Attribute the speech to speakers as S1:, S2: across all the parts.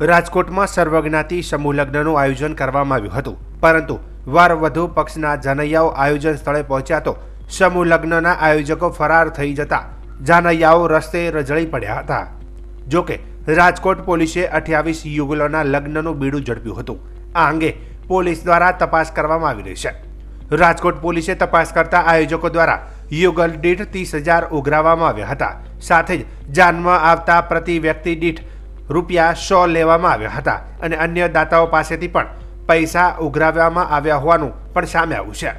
S1: રાજકોટમાં સર્વજ્ઞાતિ સમૂહ લગ્નનું આયોજન કરવામાં આવ્યું હતું. પરંતુ વાર વધુ પક્ષના જાનૈયાઓ આયોજન સ્થળે પહોંચ્યા તો સમૂહ લગ્નના આયોજકો ફરાર થઈ જતા જાનૈયાઓ રસ્તે રજળી પડ્યા હતા. જોકે રાજકોટ પોલીસે અઠ્યાવીસ યુગલોના લગ્નનું બીડું ઝડપ્યું હતું. આ અંગે પોલીસ દ્વારા તપાસ કરવામાં આવી રહી છે. રાજકોટ પોલીસે તપાસ કરતા આયોજકો દ્વારા યુગલ દીઠ ત્રીસ હજાર ઉઘરાવવામાં આવ્યા હતા. સાથે જ જાનમાં આવતા પ્રતિ વ્યક્તિ દીઠ રૂપિયા સો લેવામાં આવ્યા હતા અને અન્ય દાતાઓ પાસેથી પણ પૈસા ઉઘરાવવામાં આવ્યા હોવાનું પણ સામે આવ્યું છે.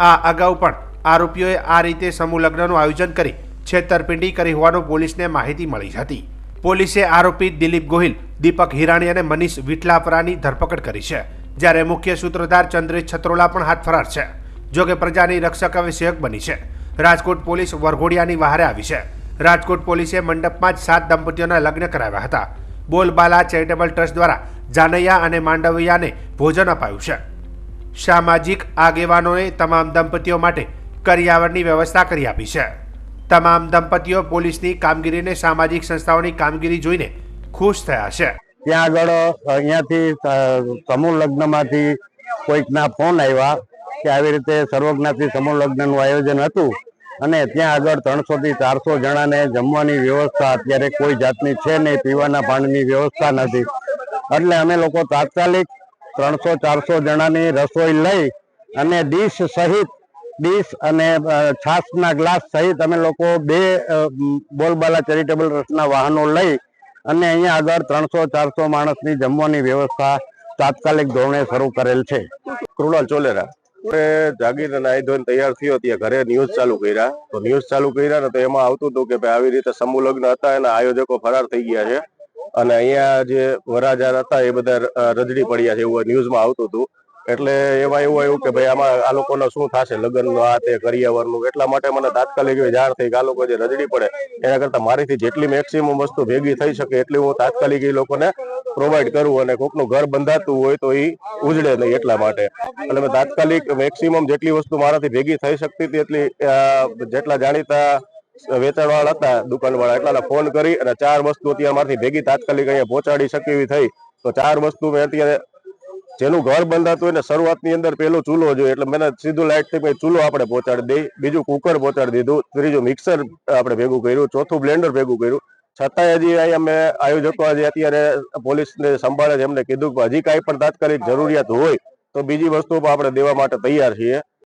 S1: આ અગાઉ પણ આરોપીઓએ આ રીતે સમૂહ લગ્નનું આયોજન કરી છેતરપિંડી કરી હોવાનું પોલીસને માહિતી મળી હતી. પોલીસે આરોપી દિલીપ ગોહિલ, દીપક હિરાણી અને મનીષ વિટલાપરાની ધરપકડ કરી છે, જ્યારે મુખ્ય સૂત્રધાર ચંદ્રેશ છત્રોલા પણ હાથ ફરાર છે. જોકે પ્રજાની રક્ષક હવે સેવક બની છે. રાજકોટ પોલીસ વરઘોડિયાની વહારે આવી છે. રાજકોટ પોલીસે મંડપમાં જ સાત દંપતીઓના લગ્ન કરાવ્યા હતા. બોલબાલા ચેરિટેબલ ટ્રસ્ટ દ્વારા જાનૈયા અને માંડવિયાને ભોજન અપાયું છે. સામાજિક આગેવાનોએ તમામ દંપતીઓ માટે કરિયાવરની વ્યવસ્થા કરી આપી છે. તમામ દંપતીઓ પોલીસની કામગીરીને સામાજિક સંસ્થાઓની કામગીરી જોઈને ખુશ થયા છે.
S2: ત્યાં આગળ અહીંયાથી સમૂહ લગ્નમાંથી કોઈકના ફોન આવ્યા કે આવી રીતે સર્વજ્ઞાતિ સમૂહ લગ્નનું આયોજન હતું. અને ત્યાં આગળ ત્રણસો થી ચારસો જણાને જમવાની વ્યવસ્થા અત્યારે કોઈ જાતની છે નહીં, પીવાના પાણીની વ્યવસ્થા નથી. એટલે અમે લોકો તાત્કાલિક ત્રણસો ચારસો જણાની રસોઈ લઈ અને ડીશ સહિત, ડીશ અને છાશના ગ્લાસ સહિત અમે લોકો બે બોલબાલા ચેરિટેબલ ટ્રસ્ટના વાહનો લઈ અને અહીંયા આગળ ત્રણસો ચારસો માણસની જમવાની વ્યવસ્થા તાત્કાલિક ધોરણે શરૂ કરેલ છે.
S3: કૃણાલ ચોલેરા. આપણે જાગીર અને નાઈ ધોઈને તૈયાર થયો ત્યાં ઘરે ન્યૂઝ ચાલુ કર્યા. તો ન્યૂઝ ચાલુ કર્યા ને તો એમાં આવતું હતું કે ભાઈ આવી રીતે સમૂહ લગ્ન હતા, એના આયોજકો ફરાર થઈ ગયા છે. અને અહીંયા જે વરાજાર હતા એ બધા રજડી પડ્યા છે એવું ન્યૂઝમાં આવતું હતું. એટલે એમાં એવું આવ્યું કે ભાઈ આમાં આ લોકોનો શું થશે, લગ્નનું આ તે કરિયાવરનું, એટલા માટે મને તાત્કાલિક એવી જાણ થઈ કે આ લોકો જે રજડી પડે, એના કરતા મારીથી જેટલી મેક્સિમમ વસ્તુ ભેગી થઈ શકે એટલી હું તાત્કાલિક એ લોકોને પ્રોવાઈડ કરવું અને કોકનું ઘર બંધાતું હોય તો એ ઉજળે નહીં એટલા માટે. એટલે મેં તાત્કાલિક મેક્સિમમ જેટલી વસ્તુ મારાથી ભેગી થઈ શકતી હતી એટલી જેટલા જાણીતા વેચાણવાળા હતા, દુકાનવાળા, એટલાને ફોન કરી અને ચાર વસ્તુ અત્યારે મારાથી ભેગી તાત્કાલિક અહીંયા પહોંચાડી શકે એવી થઈ. તો ચાર વસ્તુ મેં અત્યારે, જેનું ઘર બંધાતું હોય ને શરૂઆતની અંદર પેલો ચૂલો જોઈએ, એટલે મેં સીધું લાઈટથી ચૂલો આપણે પહોંચાડી દઈ, બીજું કુકર પહોંચાડી દીધું, ત્રીજું મિક્સર આપણે ભેગું કર્યું, ચોથું બ્લેન્ડર ભેગું કર્યું છતાંય હજી અહીં અમે આયોજકો આજે અત્યારે પોલીસને સંભાળે છે, એમને કીધું કે હજી કાંઈ પણ તાત્કાલિક જરૂરિયાત હોય તો બીજી વસ્તુ પણ આપણે દેવા માટે તૈયાર છીએ.